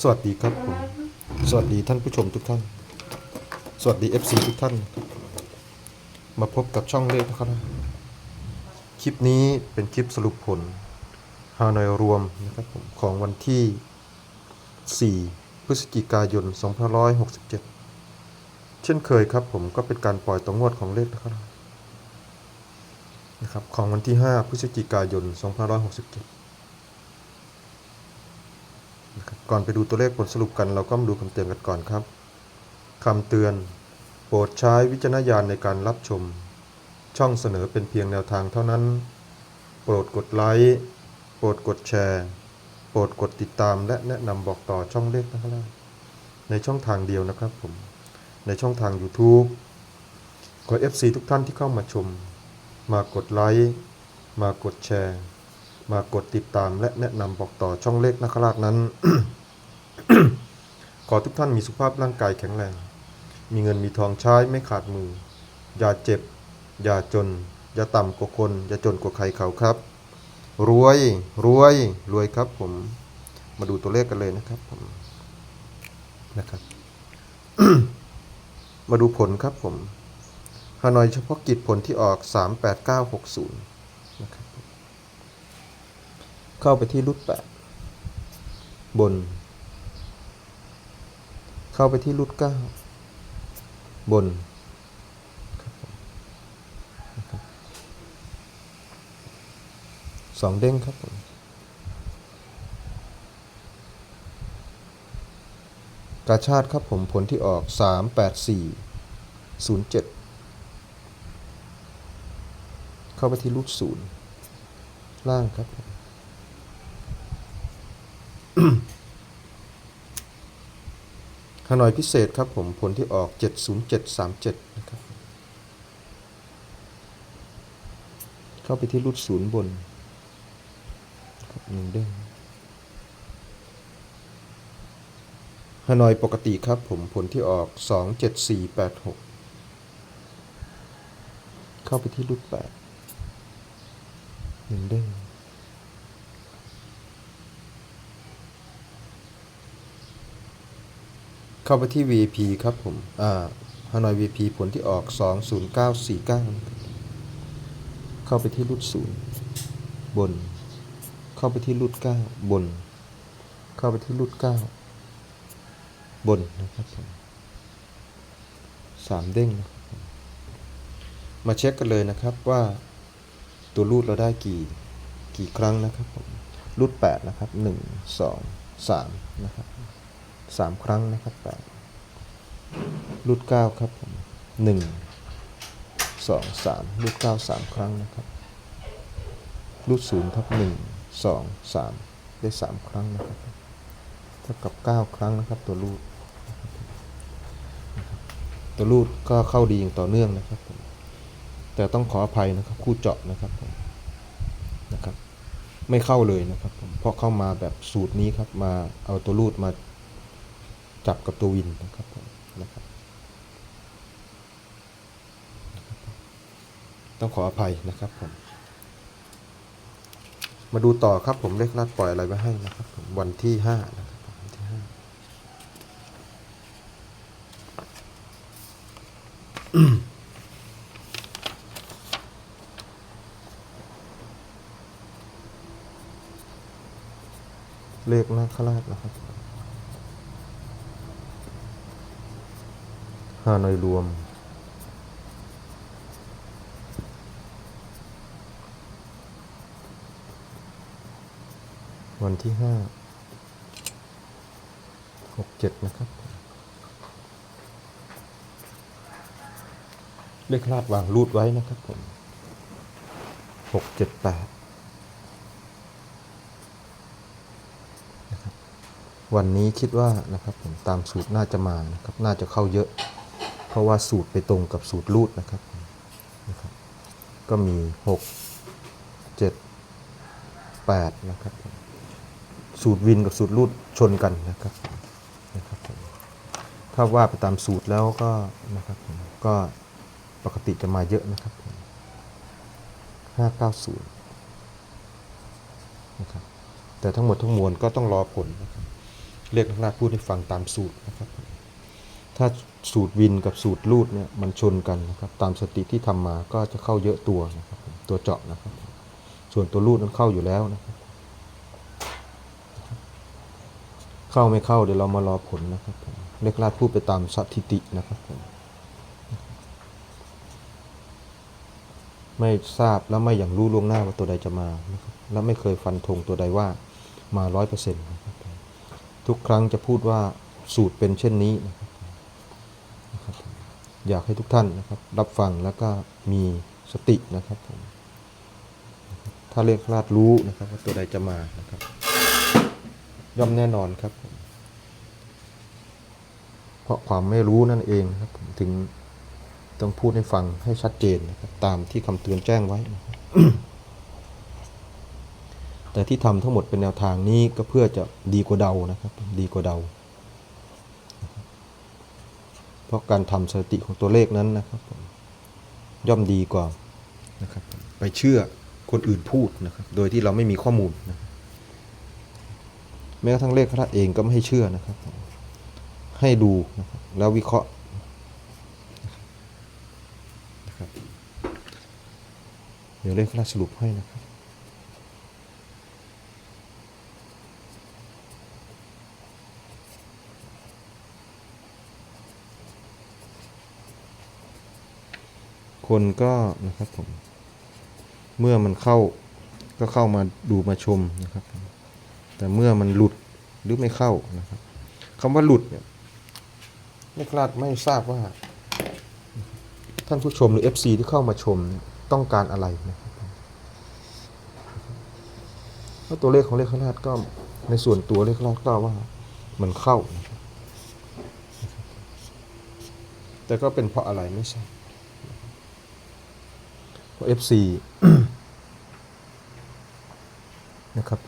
สวัสดีครับผม สวัสดีท่านผู้ชมทุกท่าน สวัสดี FC ทุกท่าน มาพบกับช่องเลขนะครับคลิปนี้เป็นคลิปสรุปผลฮานอยรวมนะครับผมของวันที่ 4 พฤศจิกายน 2567 เช่นเคยครับผมก็เป็นการปล่อยตัวงวดของเลขนะครับนะครับ ของวันที่ 5 พฤศจิกายน 2567 นะครับ ก่อนไปดูตัวเลขผลสรุปกันเราก็มาดูคำเตือนกันก่อนครับคำเตือน โปรดใช้วิจารณญาณในการรับชม ช่องเสนอเป็นเพียงแนวทางเท่านั้น โปรดกดไลค์โปรดกดแชร์ โปรดกดติดตามและแนะนำบอกต่อช่องเลขนะครับในช่องทางเดียวนะครับผมในช่องทาง YouTube ขอ FC ทุกท่านที่เข้ามาชม มากดไลค์มากดแชร์ มากดติดตามและแนะนำบอกต่อช่องเลขนักราชนั้น อทุกท่านมีสุขภาพร่างกายแข็งแรง มีเงินมีทองใช้ไม่ขาดมือ อย่าเจ็บ อย่าจน อย่าต่ำกว่าคน อย่าจนกว่าใครเขาครับ รวย รวย รวยครับผม มาดูตัวเลขกันเลยนะครับผม นะครับ มาดูผลครับผมฮานอยเฉพาะกิจผลที่ออก 38960นะครับ เข้าไปที่รูทแปดบน เข้าไปที่รูทเก้าบนครับนสองเด้งครับผมกาชาติครับผมผลที่ออกสามแปดสี่ศูนย์เจ็ดเข้าไปที่รูทศูนย์ล่างครับ ผมฮานอยพิเศษครับผมผลที่ออก 70737 นะครับ เข้าไปที่รูดศูนย์บนหนึ่งเด้งฮานอยปกติครับผมผลที่ออก 27486 เข้าไปที่รูด8หนึ่งเด้ง เข้าไปที่ VP ครับผมอ่าฮานอย VP ผลที่ออก 20949นะครับเข้าไปที่รูดศูนย์บน เข้าไปที่รูด9บน เข้าไปที่รูด9บนนะครับผมสามเด้งนะครับมมาเช็คกันเลยนะครับว่าตัวรูดเราได้กี่กี่ครั้งนะครับผมรูด8นะครับ 1 2 3 นะครับ สามครั้งนะครับแปดรูดเก้าครับผมหนึ่งสองสามรูดเก้าสามครั้งนะครับรูดศูนย์ครับหนึ่งสองสามได้สามครั้งนะครับเท่ากับเก้าครั้งนะครับตัวรูดตัวรูดก็เข้าดีอย่างต่อเนื่องนะครับผมแต่ต้องขออภัยนะครับคู่เจาะนะครับผมนะครับ ไม่เข้าเลยนะครับผมเพราะเข้ามาแบบสูตรนี้ครับมาเอาตัวรูดมา จับกับตัววินนะครับนะครับ ต้องขออภัยนะครับผม มาดูต่อครับผมเลขลัดปล่อยอะไรไว้ให้นะครับผมวันที่ห้านะครับวันที่ห้าเลขนาคราชนะครับ ฮานอยรวม วันที่ห้าหกเจ็ดนะครับเลขคลาดวางรูดไว้นะครับผมหกเจ็ดแปดวันนี้คิดว่านะครับผมตามสูตรน่าจะมานะครับ น่าจะเข้าเยอะ เพราะว่าสูตรไปตรงกับสูตรรูดนะครับนะครับ ก็มีหกเจ็ดแปดนะครับ สูตรวินกับสูตรรูดชนกันนะครับนะครับถ้าว่าไปตามสูตรแล้วก็นะครับก็ปกติจะมาเยอะนะครับผมห้าเก้าศูนย์นะครับ แต่ทั้งหมดทั้งมวลก็ต้องรอผลนะครับ เรียกนักล่าพูดให้ฟังตามสูตรนะครับ ถ้าสูตรวินกับสูตรรูดเนี่ยมันชนกันนะครับ ตามสติที่ทำมาก็จะเข้าเยอะตัวนะครับ ตัวเจาะนะครับ ส่วนตัวรูดนั้นเข้าอยู่แล้วนะครับ เข้าไม่เข้าเดี๋ยวเรามารอผลนะครับเรียกลาดพูดไปตามสถิตินะครับผมไม่ทราบและไม่อย่างรู้ล่วงหน้าว่าตัวใดจะมานะครับและไม่เคยฟันธงตัวใดว่ามาร้อยเปอร์เซ็นต์ทุกครั้งจะพูดว่าสูตรเป็นเช่นนี้นะครับ อยากให้ทุกท่านนะครับ รับฟังแล้วก็มีสตินะครับผมถ้าเรียกลาดรู้นะครับ ว่าตัวใดจะมานะครับ ย่อมแน่นอนครับผมเพราะความไม่รู้นั่นเองนะครับผมถึงต้องพูดให้ฟังให้ชัดเจนนะครับ ตามที่คำเตือนแจ้งไว้นะครับแต่ที่ทำทั้งหมดเป็นแนวทางนี้ก็เพื่อจะดีกว่าเดานะครับ ดีกว่าเดา เพราะการทำสถิติของตัวเลขนั้นนะครับย่อมดีกว่านะครับไปเชื่อคนอื่นพูดนะครับโดยที่เราไม่มีข้อมูลนะแม้กระทั่งเลขพระเองก็ไม่ให้เชื่อนะครับ ให้ดูนะครับแล้ววิเคราะห์นะครับเดี๋ยวเลขพระสรุปให้นะครับ คนก็นะครับผมเมื่อมันเข้าก็เข้ามาดูมาชมนะครับ แต่เมื่อมันหลุดหรือไม่เข้านะครับคำว่าหลุดเนี่ยไม่คลาดไม่ทราบว่า ท่านผู้ชมหรือ FC ที่เข้ามาชมต้องการอะไรนะครับเพราะตัวเลขของเลขคลาดก็ในส่วนตัวเลขคลาดก็ว่ามันเข้า แต่ก็เป็นเพราะอะไรไม่ทร เพราะ FC นะครับ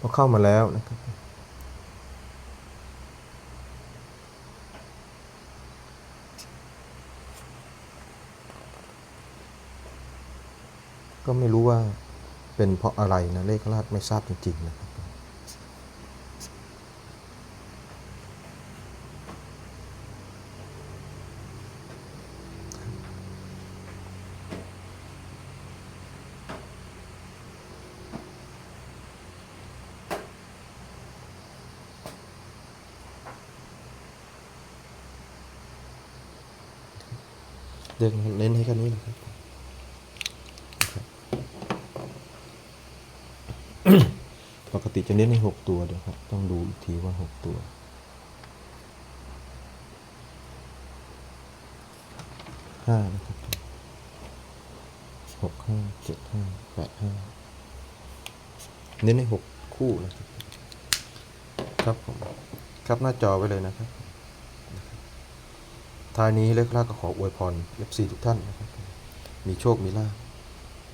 พอเข้ามาแล้วนะครับก็ไม่รู้ว่าเป็นเพราะอะไรนะเลขราชไม่ทราบจริงๆนะครับ เรื่องเน้นให้แค่นี้นะครับปกติจะเน้นให้หกตัวเดี๋ยวครับ ต้องดูอีกทีว่าหกตัวห้านะครับหกห้าเจ็ดห้าแปดห้าเน้นให้หกคู่นะครับ ครับผม ครับหน้าจอไว้เลยนะครับ ท้ายนี้เล็กลากก็ขออวยพร FC ทุกท่านนะครับ มีโชค มีลาภ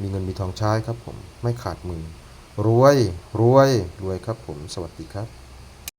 มีเงิน มีทองใช้ครับผม ไม่ขาดมือ รวย รวย รวยครับผม สวัสดีครับ